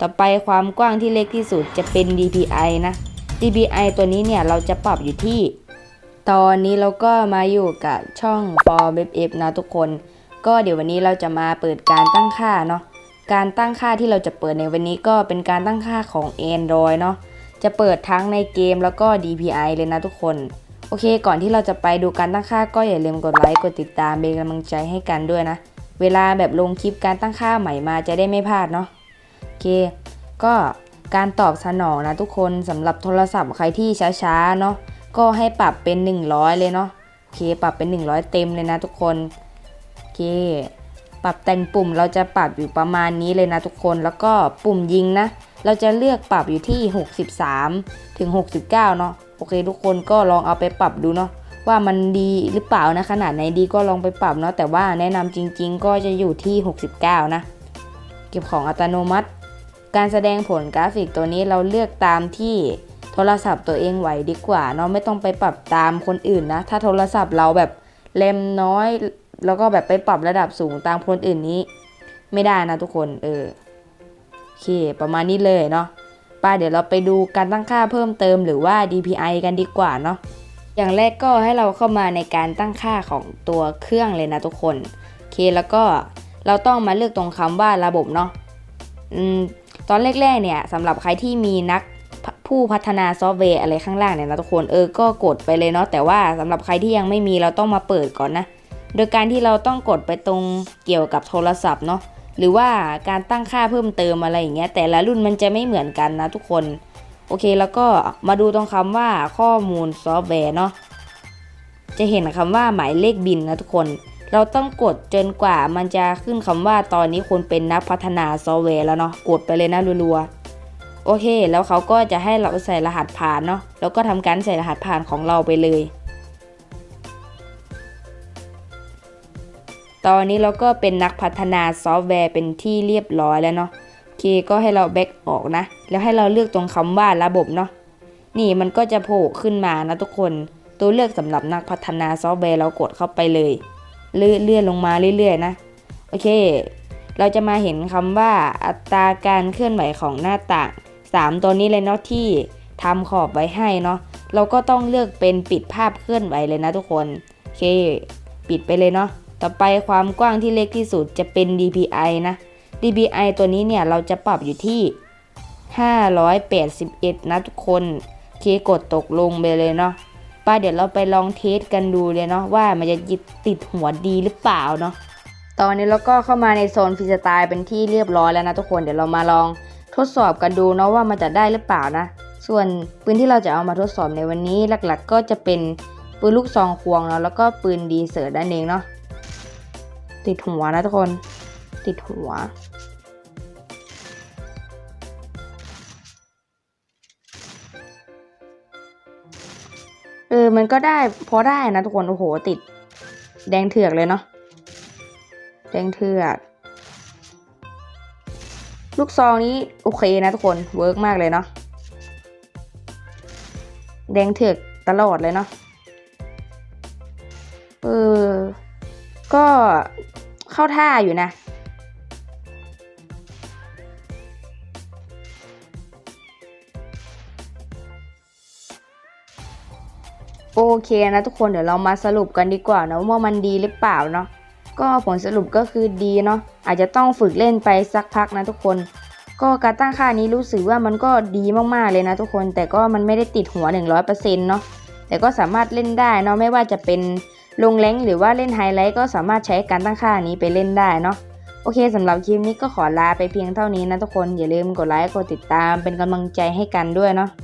ต่อไปความกว้างที่เล็กที่สุดจะเป็น DPI นะ DPI ตัวนี้เนี่ยเราจะปรับอยู่ที่ ตอนนี้เราก็มาอยู่กับช่อง for web f นะทุกคน ก็เดี๋ยววันนี้เราจะมาเปิดการตั้งค่าเนาะ การตั้งค่าที่เราจะเปิดในวันนี้ก็เป็นการตั้งค่าของ Android เนาะ จะเปิดทั้งในเกมแล้วก็ DPI เลยนะทุกคน โอเค ก่อนที่เราจะไปดูการตั้งค่าก็อย่าลืมกดไลค์กดติดตามเป็นกำลังใจให้กันด้วยนะ เวลาแบบลงคลิปการตั้งค่าใหม่มาจะได้ไม่พลาดเนาะ เค ก็การตอบสนองนะทุกคนสำหรับโทรศัพท์ใครที่ช้าๆเนาะก็ให้ปรับเป็น 100 เลยเนาะโอเคปรับเป็น 100 เต็มเลยนะทุกคนโอเค ปรับแต่งปุ่มเราจะปรับอยู่ประมาณนี้เลยนะทุกคนแล้วก็ปุ่มยิงนะ เราจะเลือกปรับอยู่ที่ 63 ถึง 69 เนาะโอเค ทุกคนก็ลองเอาไปปรับดูเนาะว่ามันดีหรือเปล่านะขนาดไหนดีก็ลองไปปรับเนาะแต่ว่าแนะนำจริง ๆ ก็จะอยู่ที่ 69 นะ เก็บของอัตโนมัติ การแสดงผลกราฟิกตัวนี้เราเลือกตามที่โทรศัพท์ตัวเองไหวดีกว่าเนาะไม่ต้องไปปรับตามคนอื่นนะ ถ้าโทรศัพท์เราแบบแรมน้อย แล้วก็แบบไปปรับระดับสูงตามคนอื่นนี้ ไม่ได้นะทุกคนเออโอเค ประมาณนี้เลยเนาะป้าเดี๋ยวเราไปดูการตั้งค่าเพิ่มเติมหรือว่า DPI กันดีกว่าเนาะอย่างแรกก็ให้เราเข้ามาในการตั้งค่าของตัวเครื่องเลยนะทุกคนโอเคแล้วก็เราต้องมาเลือกตรงคำว่าระบบเนาะอืม ตอนแรกๆเนี่ยสำหรับใครที่มีนักผู้พัฒนาซอฟต์แวร์อะไรข้างล่างเนี่ยนะทุกคนเออก็กดไปเลยเนาะแต่ว่าสำหรับใครที่ยังไม่มีเราต้องมาเปิดก่อนนะ โดยการที่เราต้องกดไปตรงเกี่ยวกับโทรศัพท์เนาะหรือว่าการตั้งค่าเพิ่มเติมอะไรอย่างเงี้ยแต่ละรุ่นมันจะไม่เหมือนกันนะทุกคน โอเคแล้วก็มาดูตรงคำว่าข้อมูลซอฟต์แวร์เนาะจะเห็นคำว่าหมายเลขบินนะทุกคน เราต้องกดจนกว่ามันจะขึ้นคำว่าตอนนี้คุณเป็นนักพัฒนาซอฟต์แวร์แล้วเนาะกดไปเลยนะรัวๆโอเค แล้วเขาก็จะให้เราใส่รหัสผ่านเนาะแล้วก็ทำการใส่รหัสผ่านของเราไปเลย ตอนนี้เราก็เป็นนักพัฒนาซอฟต์แวร์เป็นที่เรียบร้อยแล้วเนาะโอเคก็ให้เราแบ็กออกนะ แล้วให้เราเลือกตรงคำว่าระบบเนาะนี่มันก็จะโผล่ขึ้นมานะทุกคน ตัวเลือกสำหรับนักพัฒนาซอฟต์แวร์เรากดเข้าไปเลย เลื่อนเลื่อนลงมาเรื่อยๆนะ โอเค เราจะมาเห็นคำว่าอัตราการเคลื่อนไหวของหน้าต่าง 3 ตัวนี้เลยเนาะที่ทำขอบไว้ให้เนาะ เราก็ต้องเลือกเป็นปิดภาพเคลื่อนไหวเลยนะทุกคน โอเค ปิดไปเลยเนาะ ต่อไปความกว้างที่เล็กที่สุดจะเป็น DPI นะ DPI ตัวนี้เนี่ยเราจะปรับอยู่ที่ 581 นะทุกคนโอเคกดตกลงไปเลยเนาะ ป้าเดี๋ยวเราไปลองเทสกันดูเลยเนาะว่ามันจะยึดติดหัวดีหรือเปล่าเนาะตอนนี้เราก็เข้ามาในโซนฟรีสไตล์เป็นที่เรียบร้อยแล้วนะทุกคนเดี๋ยวเรามาลองทดสอบกันดูเนาะว่ามันจะได้หรือเปล่านะ ส่วนปืนที่เราจะเอามาทดสอบในวันนี้หลักๆ ก็จะเป็นปืนลูกซองควงเนาะแล้วก็ปืนดีเซอร์นั่นเองเนาะติดหัวนะทุกคน ติดหัว เออ มันก็ได้พอได้นะทุกคน โอ้โห ติด แดงเถือกเลยเนาะ แดงเถือก ลูกซองนี้โอเคนะทุกคน เวิร์กมากเลยเนาะ แดงเถือกตลอดเลยเนาะ เออ ก็เข้าท่าอยู่นะ โอเคนะทุกคนเดี๋ยวเรามาสรุปกันดีกว่านะว่ามันดีหรือเปล่าเนาะก็ผลสรุปก็คือดีเนาะอาจจะต้องฝึกเล่นไปสักพักนะทุกคน ก็การตั้งค่านี้รู้สึกว่ามันก็ดีมากๆเลยนะทุกคน แต่ก็มันไม่ได้ติดหัว 100%เนาะแต่ก็สามารถเล่นได้เนาะไม่ว่าจะเป็นลงแรงหรือว่าเล่นไฮไลท์ก็สามารถใช้การตั้งค่านี้ไปเล่นได้เนาะโอเคสำหรับคลิปนี้ก็ขอลาไปเพียงเท่านี้นะทุกคนอย่าลืมกดไลค์กดติดตามเป็นกำลังใจให้กันด้วยเนาะ